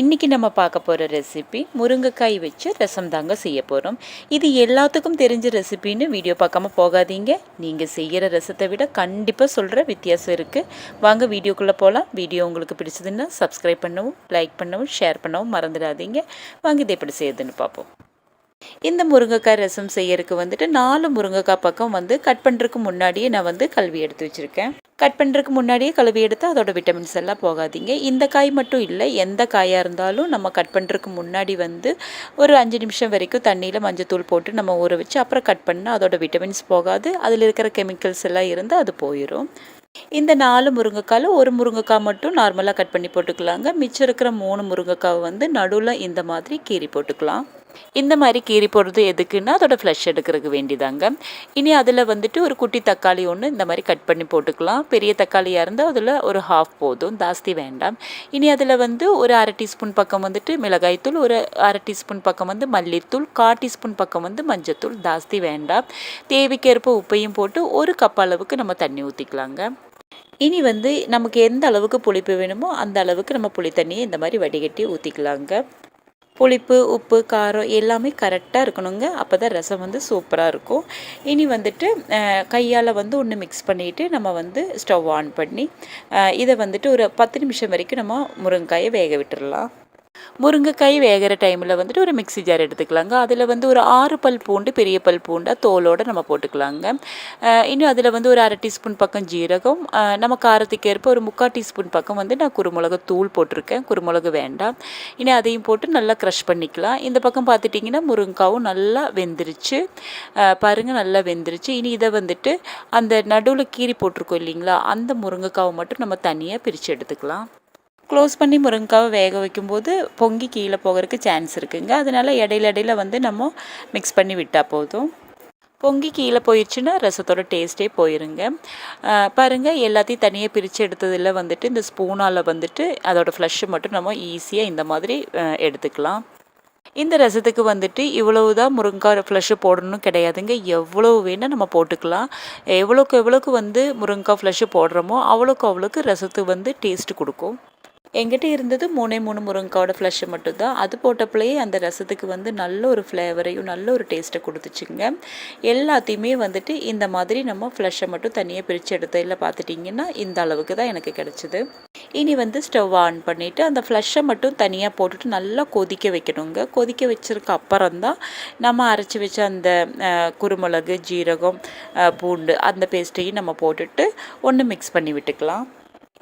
இன்றைக்கி நம்ம பார்க்க போகிற ரெசிபி முருங்கைக்காய் வச்சு ரசம் தாங்க செய்ய போகிறோம் இது எல்லாத்துக்கும் தெரிஞ்ச ரெசிபின்னு வீடியோ பார்க்காம போகாதீங்க. நீங்கள் செய்கிற ரசத்தை விட கண்டிப்பாக சொல்கிற வித்தியாசம் இருக்குது வாங்க வீடியோக்குள்ளே போகலாம் வீடியோ உங்களுக்கு பிடிச்சதுன்னா சப்ஸ்கிரைப் பண்ணவும் லைக் பண்ணவும் ஷேர் பண்ணவும் மறந்துடாதீங்க. வாங்க இதை எப்படி செய்யுதுன்னு பார்ப்போம். இந்த முருங்கைக்காய் ரசம் செய்யறதுக்கு வந்துட்டு நாலு முருங்கைக்காய் பக்கம் வந்து கட் பண்ணுறதுக்கு முன்னாடியே நான் வந்து கழுவி எடுத்து வச்சுருக்கேன். கட் பண்ணுறதுக்கு முன்னாடியே கழுவி எடுத்து அதோட விட்டமின்ஸ் எல்லாம் போகாதீங்க. இந்த காய் மட்டும் இல்லை எந்த காயாக இருந்தாலும் நம்ம கட் பண்ணுறதுக்கு முன்னாடி வந்து ஒரு அஞ்சு நிமிஷம் வரைக்கும் தண்ணியில் மஞ்சத்தூள் போட்டு நம்ம ஊற வச்சு அப்புறம் கட் பண்ணால் அதோட விட்டமின்ஸ் போகாது. அதில் இருக்கிற கெமிக்கல்ஸ் எல்லாம் இருந்து அது போயிடும் இந்த நாலு முருங்கைக்காயில் ஒரு முருங்கைக்காய் மட்டும் நார்மலாக கட் பண்ணி போட்டுக்கலாங்க. மிச்சம் இருக்கிற மூணு முருங்கைக்காவை வந்து நடுவில் இந்த மாதிரி கீறி போட்டுக்கலாம். இந்த மாதிரி கீறி போடுறது எதுக்குன்னா அதோட ஃப்ளஷ் எடுக்கிறதுக்கு வேண்டிதாங்க. இனி அதில் வந்துட்டு ஒரு குட்டி தக்காளி ஒன்று இந்த மாதிரி கட் பண்ணி போட்டுக்கலாம். பெரிய தக்காளியாக இருந்தால் அதில் ஒரு ஹாஃப் போதும். ஜாஸ்தி வேண்டாம். இனி அதில் வந்து ஒரு அரை டீஸ்பூன் பக்கம் வந்துட்டு மிளகாய்த்தூள் ஒரு அரை டீஸ்பூன் பக்கம் வந்து மல்லித்தூள் கா டீஸ்பூன் பக்கம் வந்து மஞ்சத்தூள். ஜாஸ்தி வேண்டாம். தேவைக்கேற்ப உப்பையும் போட்டு ஒரு கப் அளவுக்கு நம்ம தண்ணி ஊற்றிக்கலாங்க இனி வந்து நமக்கு எந்த அளவுக்கு புளிப்பு வேணுமோ அந்த அளவுக்கு நம்ம புளி தண்ணியை இந்த மாதிரி வடிகட்டி ஊற்றிக்கலாங்க புளிப்பு உப்பு காரம் எல்லாமே கரெக்டாக இருக்கணுங்க. அப்போ தான் ரசம் வந்து சூப்பராக இருக்கும். இனி வந்துட்டு கையால் வந்து ஒன்று மிக்ஸ் பண்ணிவிட்டு நம்ம வந்து ஸ்டவ் ஆன் பண்ணி இதை வந்துட்டு ஒரு பத்து நிமிஷம் வரைக்கும் நம்ம முருங்காயை வேக விட்டுடலாம் முருங்கைக்காய் வேகிற டைமில் வந்துட்டு ஒரு மிக்சி ஜார் எடுத்துக்கலாங்க. அதில் வந்து ஒரு ஆறு பல் பூண்டு பெரிய பல் பூண்டாக தோலோடு நம்ம போட்டுக்கலாங்க. இன்னும் அதில் வந்து ஒரு அரை டீஸ்பூன் பக்கம் ஜீரகம் நம்ம காரத்துக்கு ஏற்ப ஒரு முக்கால் டீஸ்பூன் பக்கம் வந்து நான் குருமிளகு தூள் போட்டிருக்கேன். குருமிளகு வேண்டாம். இனி அதையும் போட்டு நல்லா க்ரஷ் பண்ணிக்கலாம். இந்த பக்கம் பார்த்துட்டிங்கன்னா முருங்காவும் நல்லா வெந்துருச்சு. பாருங்கள் நல்லா வெந்துருச்சு. இனி இதை வந்துட்டு அந்த நடுவில் கீரி போட்டிருக்கோம் இல்லைங்களா அந்த முருங்கைக்காவை மட்டும் நம்ம தனியாக பிரித்து எடுத்துக்கலாம். க்ளோஸ் பண்ணி முருங்கைக்காவை வேக வைக்கும்போது பொங்கி கீழே போகிறதுக்கு சான்ஸ் இருக்குங்க. அதனால் இடையில இடையில வந்து நம்ம மிக்ஸ் பண்ணி விட்டால் போதும். பொங்கி கீழே போயிடுச்சுன்னா ரசத்தோட டேஸ்ட்டே போயிருங்க. பாருங்கள் எல்லாத்தையும் தனியாக பிரித்து எடுத்ததில் வந்துட்டு இந்த ஸ்பூனால் வந்துட்டு அதோடய ஃப்ளஷ்ஷு மட்டும் நம்ம ஈஸியாக இந்த மாதிரி எடுத்துக்கலாம். இந்த ரசத்துக்கு வந்துட்டு இவ்வளவு தான் முருங்காய் ஃப்ளஷ்ஷு போடணும் கிடையாதுங்க. எவ்வளோ வேணால் நம்ம போட்டுக்கலாம். எவ்வளோக்கு எவ்வளோக்கு வந்து முருங்காய் ஃப்ளஷ்ஷு போடுறோமோ அவ்வளோக்கு அவ்வளோக்கு ரசத்துக்கு வந்து டேஸ்ட்டு கொடுக்கும். எங்கிட்ட இருந்தது மூணே மூணு முருங்கைக்காவோட ஃப்ளஷ்ஷு மட்டும்தான். அது போட்டப்பலேயே அந்த ரசத்துக்கு வந்து நல்ல ஒரு ஃப்ளேவரையும் நல்ல ஒரு டேஸ்ட்டை கொடுத்துச்சுங்க. எல்லாத்தையுமே வந்துட்டு இந்த மாதிரி நம்ம ஃப்ளஷ்ஷை மட்டும் தனியாக பிரித்து எடுத்ததில் பார்த்துட்டிங்கன்னா இந்த அளவுக்கு தான் எனக்கு கிடச்சிது. இனி வந்து ஸ்டவ் ஆன் பண்ணிவிட்டு அந்த ஃப்ளஷ்ஷை மட்டும் தனியாக போட்டுட்டு நல்லா கொதிக்க வைக்கணுங்க. கொதிக்க வச்சிருக்க அப்புறம் தான் நம்ம அரைச்சி வச்ச அந்த குருமிளகு ஜீரகம் பூண்டு அந்த பேஸ்ட்டையும் நம்ம போட்டுட்டு ஒன்று மிக்ஸ் பண்ணி விட்டுக்கலாம்.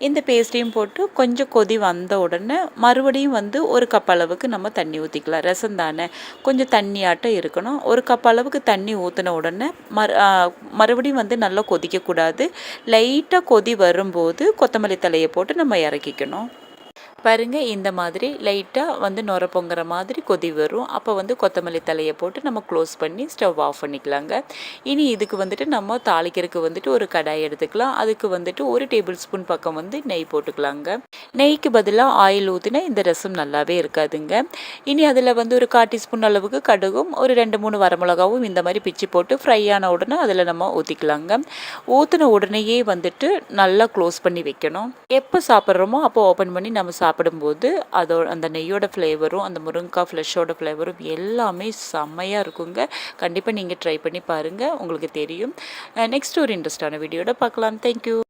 இந்த பேஸ்ட்டையும் போட்டு கொஞ்சம் கொதி வந்த உடனே மறுபடியும் வந்து ஒரு கப் அளவுக்கு நம்ம தண்ணி ஊற்றிக்கலாம் ரசம் தானே. கொஞ்சம் தண்ணியாட்டம் இருக்கணும். ஒரு கப் அளவுக்கு தண்ணி ஊற்றின உடனே மறு மறுபடியும் வந்து நல்லா கொதிக்கக்கூடாது. லைட்டாக கொதி வரும்போது கொத்தமல்லி தலையை போட்டு நம்ம இறக்கிக்கணும். பாருங்கள் இந்த மாதிரி லைட்டாக வந்து நுர பொங்குற மாதிரி கொதி வரும். அப்போ வந்து கொத்தமல்லி தலையை போட்டு நம்ம க்ளோஸ் பண்ணி ஸ்டவ் ஆஃப் பண்ணிக்கலாங்க. இனி இதுக்கு வந்துட்டு நம்ம தாளிக்கிறதுக்கு வந்துட்டு ஒரு கடாய் எடுத்துக்கலாம். அதுக்கு வந்துட்டு ஒரு டேபிள் ஸ்பூன் பக்கம் வந்து நெய் போட்டுக்கலாங்க. நெய்க்கு பதிலாக ஆயில் ஊற்றினா இந்த ரசம் நல்லாவே இருக்காதுங்க. இனி அதில் வந்து ஒரு கால் டீஸ்பூன் அளவுக்கு கடுகும் ஒரு ரெண்டு மூணு வரமிளகாவும் இந்த மாதிரி பிச்சு போட்டு ஃப்ரை ஆன உடனே அதில் நம்ம ஊற்றிக்கலாங்க ஊற்றின உடனேயே வந்துட்டு நல்லா க்ளோஸ் பண்ணி வைக்கணும். எப்போ சாப்பிட்றோமோ அப்போ ஓப்பன் பண்ணி நம்ம சாப்பிட்றோம் சாப்பிடும்போது அதோட அந்த நெய்யோட ஃப்ளேவரும் அந்த முருங்கைக்காய் ஃப்ளஷோட ஃப்ளேவரும் எல்லாமே செம்மையாக இருக்குங்க. கண்டிப்பாக நீங்கள் ட்ரை பண்ணி பாருங்கள் உங்களுக்கு தெரியும். நெக்ஸ்ட் ஒரு இன்ட்ரெஸ்டான வீடியோட பார்க்கலாம். தேங்க்யூ